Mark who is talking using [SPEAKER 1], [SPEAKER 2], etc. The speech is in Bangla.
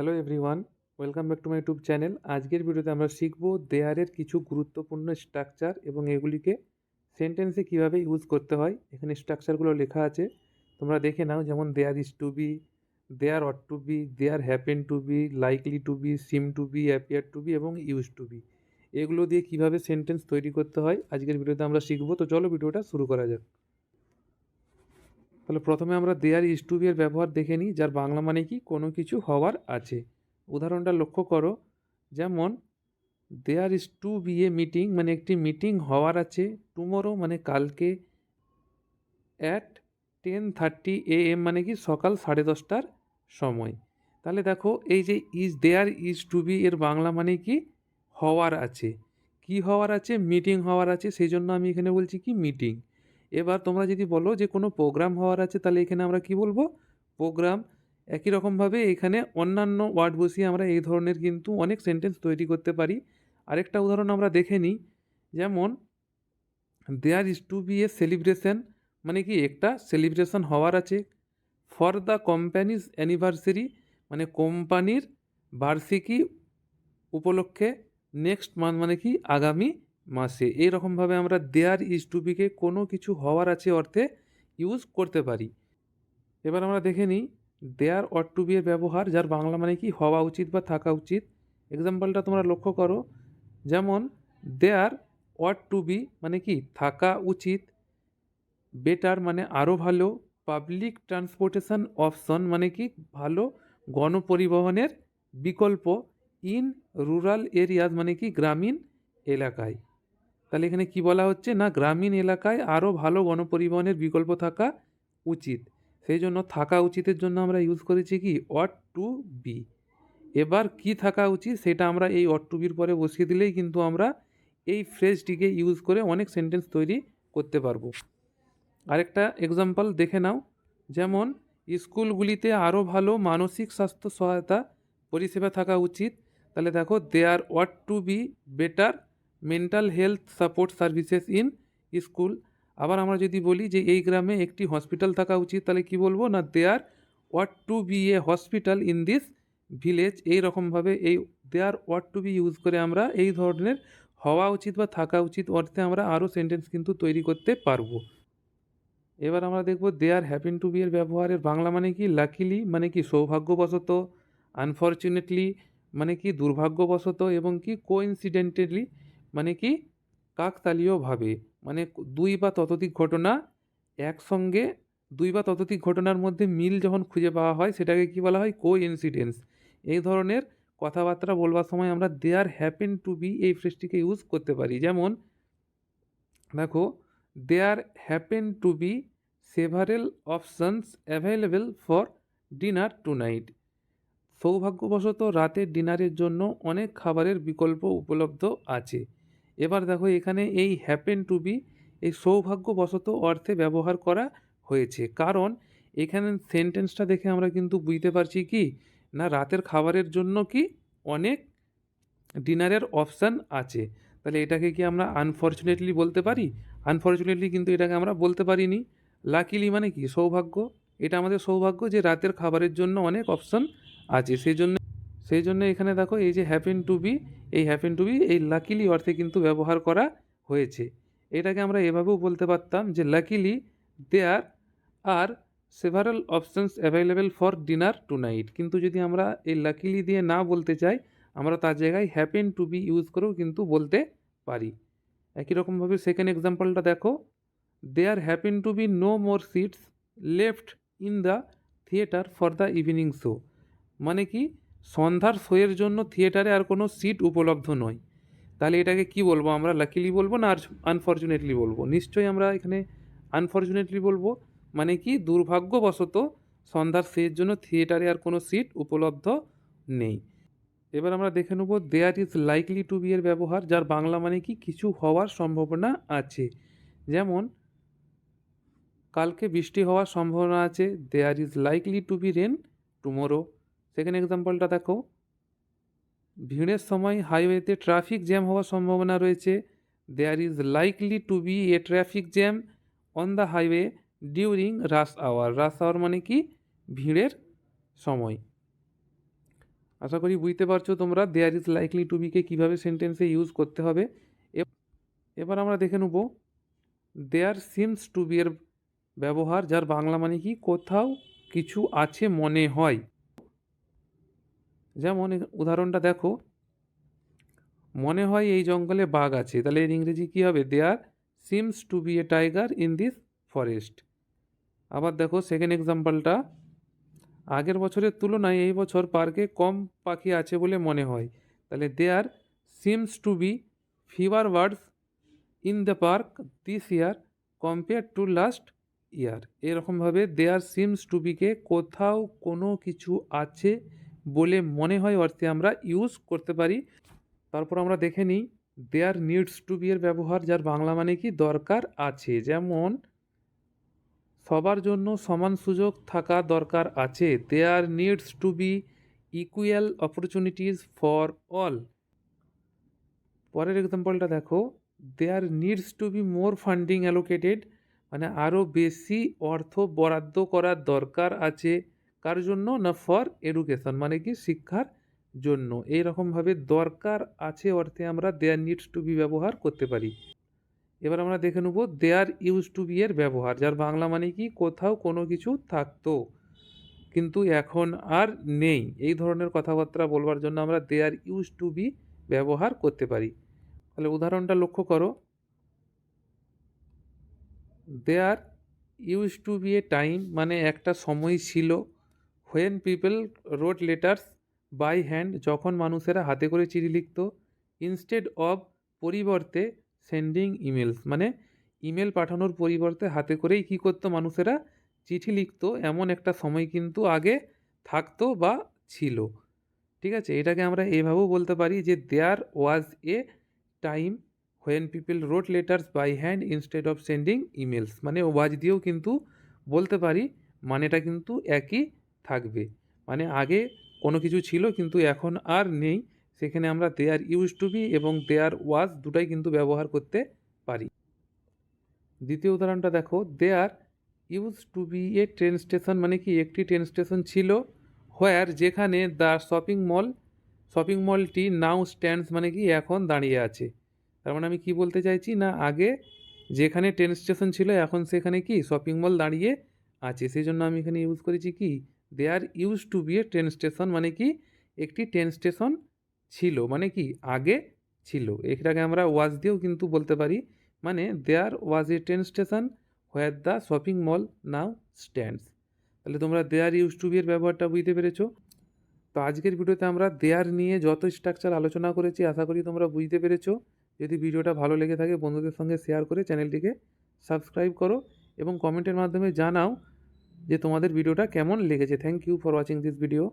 [SPEAKER 1] Hello everyone welcome back to my YouTube channel আজকের ভিডিওতে আমরা শিখব দেয়ারের কিছু গুরুত্বপূর্ণ স্ট্রাকচার এবং এগুলিকে সেন্টেন্সে কীভাবে ইউজ করতে হয়। এখানে স্ট্রাকচারগুলো লেখা আছে। তোমরা দেখে নাও, যেমন there is to be there ought to be there happen to be likely to be seem to be appear to be এবং ইউজ টু বি এগুলো দিয়ে কীভাবে সেন্টেন্স তৈরি করতে হয়, আজকের ভিডিওতে আমরা শিখব। তো চলো ভিডিওটা শুরু করা যাক। তাহলে প্রথমে আমরা দেয়ার ইজ টু বি এর ব্যবহার দেখে নিই, যার বাংলা মানে কি? কোনো কিছু হওয়ার আছে। উদাহরণটা লক্ষ্য করো, যেমন there is to be a meeting মানে একটি মিটিং হওয়ার আছে টুমোরো মানে কালকে at ten thirty A M মানে কি? সকাল সাড়ে দশটার সময়। তাহলে দেখো, এই যে is there is to be এর বাংলা মানে কি? হওয়ার আছে। কি হওয়ার আছে? মিটিং হওয়ার আছে, সেই জন্য আমি এখানে বলছি কি? মিটিং এবার তোমরা যদি বলো যে কোনো প্রোগ্রাম হওয়ার আছে, তাহলে এখানে আমরা কি বলব? প্রোগ্রাম একই রকমভাবে এখানে অন্যান্য ওয়ার্ড বসিয়ে আমরা এই ধরনের কিন্তু অনেক সেন্টেন্স তৈরি করতে পারি। আরেকটা উদাহরণ আমরা দেখে নিই, যেমন there is to be a celebration মানে কি একটা সেলিব্রেশন হওয়ার আছে। ফর দ্য কোম্পানিজ অ্যানিভার্সারি মানে কোম্পানির বার্ষিকী উপলক্ষে নেক্সট মান্থ মানে কি আগামী মাসে। এই রকমভাবে আমরা দেয়ার ইজ টু বিকে কোনো কিছু হওয়ার আছে অর্থে ইউজ করতে পারি। এবার আমরা দেখে নিই দেয়ার অর টু বি এর ব্যবহার, যার বাংলা মানে কি? হওয়া উচিত বা থাকা উচিত। এক্সাম্পলটা তোমরা লক্ষ্য করো। যেমন দেয়ার অর টু বি মানে কি? থাকা উচিত। বেটার মানে আরও ভালো। পাবলিক ট্রান্সপোর্টেশন অপশন মানে কি? ভালো। গণপরিবহনের বিকল্প। ইন রুরাল এরিয়াজ মানে কি? গ্রামীণ এলাকায়। তাহলে এখানে কি বলা হচ্ছে? না, গ্রামীণ এলাকায় আরও ভালো গণপরিবহনের বিকল্প থাকা উচিত। সেই জন্য থাকা উচিতের জন্য আমরা ইউজ করেছি কি? Ought to be. এবার কি থাকা উচিত সেটা আমরা এই অট টু বির পরে বসিয়ে দিলেই কিন্তু আমরা এই ফ্রেজটিকে ইউজ করে অনেক সেন্টেন্স তৈরি করতে পারব। আরেকটা এক্সাম্পল দেখে নাও। যেমন, স্কুলগুলিতে আরও ভালো মানসিক স্বাস্থ্য সহায়তা পরিষেবা থাকা উচিত। তাহলে দেখো there ought to be better mental health support services in school আবার আমরা যদি বলি যে এই গ্রামে একটি হসপিটাল থাকা উচিত, তাহলে কি বলব? না there ought to be a hospital in this village এই রকমভাবে এই there ought to be use করে আমরা এই ধরনের হওয়া উচিত বা থাকা উচিত অর্থে আমরা আরও সেন্টেন্স কিন্তু তৈরি করতে পারব। এবার আমরা দেখব দেয়ার হ্যাপেন টু বি এর ব্যবহারের বাংলা মানে কি? লাকিলি মানে কি? সৌভাগ্যবশত আনফর্চুনেটলি মানে কি? দুর্ভাগ্যবশত এবং কি? কোইন্সিডেন্টালি মানে কি? কাকতালীয়ভাবে মানে দুই বা ততোধিক ঘটনা একসঙ্গে, দুই বা ততোধিক ঘটনার মধ্যে মিল যখন খুঁজে পাওয়া হয়, সেটাকে কি বলা হয়? কো ইনসিডেন্স এই ধরনের কথাবার্তা বলবার সময় আমরা দেয়ার হ্যাপেন টু বি এই ফ্রেজটিকে ইউজ করতে পারি। যেমন, দেখো there happen to be several options available for dinner tonight সৌভাগ্যবশত রাতের ডিনারের জন্য অনেক খাবারের বিকল্প উপলব্ধ আছে। এবার দেখো এখানে এই হ্যাপেন টু বি এই সৌভাগ্যবশত অর্থে ব্যবহার করা হয়েছে। কারণ এখানে সেন্টেন্সটা দেখে আমরা কিন্তু বুঝতে পারছি কি, না রাতের খাবারের জন্য কি অনেক ডিনারের অপশান আছে। তাহলে এটাকে কি আমরা আনফর্চুনেটলি বলতে পারি? আনফর্চুনেটলি কিন্তু এটাকে আমরা বলতে পারিনি। লাকিলি মানে কি? সৌভাগ্য। এটা আমাদের সৌভাগ্য যে রাতের খাবারের জন্য অনেক অপশান আছে। সেই জন্য সেই জন্য এখানে দেখো এই যে হ্যাপেন টু বি এই হ্যাপেন টু বি এই লাকিলি অর্থে কিন্তু ব্যবহার করা হয়েছে। এটাকে আমরা এভাবেও বলতে পারতাম যে luckily there are several options available for dinner tonight কিন্তু যদি আমরা এই লাকিলি দিয়ে না বলতে চাই, আমরা তার জায়গায় হ্যাপেন টু বি ইউজ করেও কিন্তু বলতে পারি। একই রকমভাবে সেকেন্ড এক্সাম্পলটা দেখো। There happen to be no more seats left in the theatre for the evening show মানে কি? সন্ধ্যার শোয়ের জন্য থিয়েটারে আর কোনো সিট উপলব্ধ নয়। তাহলে এটাকে কি বলব আমরা? লাকিলি বলব না আর আনফর্চুনেটলি বলব? নিশ্চয়ই আমরা এখানে আনফর্চুনেটলি বলব? মানে কি? দুর্ভাগ্যবশত সন্ধ্যার শোয়ের জন্য থিয়েটারে আর কোনো সিট উপলব্ধ নেই। এবার আমরা দেখে নেব there is likely to be এর ব্যবহার, যার বাংলা মানে কি? কিছু হওয়ার সম্ভাবনা আছে। যেমন, কালকে বৃষ্টি হওয়ার সম্ভাবনা আছে। There is likely to be rain tomorrow second এক্সাম্পলটা দেখো। ভিড়ের সময় হাইওয়েতে ট্রাফিক জ্যাম হওয়ার সম্ভাবনা রয়েছে। There is likely to be a traffic jam on the highway during rush hour rush hour মানে কি? ভিড়ের সময়। আশা করি বুঝতে পারছ তোমরা। দেয়ার ইজ লাইকলি টু বিকে কীভাবে সেন্টেন্সে ইউজ করতে হবে। এবার আমরা দেখে নেব। দেয়ার সিমস টু বি এর ব্যবহার, যার বাংলা মানে কি? কোথাও কিছু আছে মনে হয়। যেমন উদাহরণটা দেখো। মনে হয় এই জঙ্গলে বাঘ আছে, তাহলে এর ইংরেজি কী হবে? There seems to be a tiger in this forest আবার দেখো সেকেন্ড এক্সাম্পলটা আগের বছরের তুলনায় এই বছর পার্কে কম পাখি আছে বলে মনে হয়। তাহলে there seems to be fewer birds in the park this year compare to last year এরকমভাবে দেয়ার সিমস টু বিকে কোথাও কোনো কিছু আছে বলে মনে হয় অর্থে আমরা ইউজ করতে পারি। তারপর আমরা দেখে নিই দেয়ার নিডস টু বি এর ব্যবহার যার বাংলা মানে কি দরকার আছে। যেমন, সবার জন্য সমান সুযোগ থাকা দরকার আছে। There needs to be equal opportunities for all পরের এক্সাম্পলটা দেখো there needs to be more funding allocated মানে আরও বেশি অর্থ বরাদ্দ করার দরকার আছে। কার জন্য না ফর এডুকেশন মানে কি শিক্ষার জন্য। এই রকমভাবে দরকার আছে অর্থে আমরা দেয়ার নিডস টু বি ব্যবহার করতে পারি। এবার আমরা দেখে নেব দেয়ার ইউজ টু বি এর ব্যবহার, যার বাংলা মানে কি কোথাও কোনো কিছু থাকতো, কিন্তু এখন আর নেই। এই ধরনের কথাবার্তা বলবার জন্য আমরা দেয়ার ইউজ টু বি ব্যবহার করতে পারি। তাহলে উদাহরণটা লক্ষ্য করো। There use to be a time মানে একটা সময় ছিল when people wrote letters by hand যখন মানুষেরা হাতে করে চিঠি লিখতো ইনস্টেড অফ পরিবর্তে সেন্ডিং ইমেলস মানে ইমেল পাঠানোর পরিবর্তে হাতে করেই কী করতো মানুষেরা? চিঠি লিখতো, এমন একটা সময় কিন্তু আগে থাকতো বা ছিল। ঠিক আছে? এটাকে আমরা এভাবেও বলতে পারি যে there was a time when people wrote letters by hand instead of sending emails মানে ওয়াজ দিয়েও কিন্তু বলতে পারি, মানেটা কিন্তু একই। থাকবে। মানে আগে কোনো কিছু ছিল কিন্তু এখন আর নেই। সেখানে আমরা দেয়ার ইউজ টু বি এবং দেয়ার ওয়াজ দুটাই কিন্তু ব্যবহার করতে পারি। দ্বিতীয় উদাহরণটা দেখো। There used to be a train station মানে কি? একটি ট্রেন স্টেশন ছিল হোয়ার যেখানে দ্য শপিং মল শপিং মলটি নাও স্ট্যান্ডস মানে কি? এখন দাঁড়িয়ে আছে। তার মানে আমি কি বলতে চাইছি না? আগে যেখানে ট্রেন স্টেশন ছিল এখন সেখানে কি? শপিং মল দাঁড়িয়ে আছে। সেই জন্য আমি এখানে ইউজ করেছি কি? There used to be a train station মানে কি? একটি ট্রেন স্টেশন ছিল মানে কি? আগে ছিল। এটাকে আমরা ওয়াজ দিয়েও কিন্তু বলতে পারি মানে there was a train station where the shopping mall now stands তাহলে তোমরা দেয়ার ইউজ টু বি এর ব্যবহারটা বুঝতে পেরেছ। তো আজকের ভিডিওতে আমরা দেয়ার নিয়ে যত স্ট্রাকচার আলোচনা করেছি, আশা করি তোমরা বুঝতে পেরেছ। যদি ভিডিওটা ভালো লেগে থাকে, বন্ধুদের সঙ্গে শেয়ার করে চ্যানেলটিকে সাবস্ক্রাইব করো এবং কমেন্টের মাধ্যমে জানাও যে তোমাদের ভিডিওটা কেমন লেগেছে। Thank you for watching this video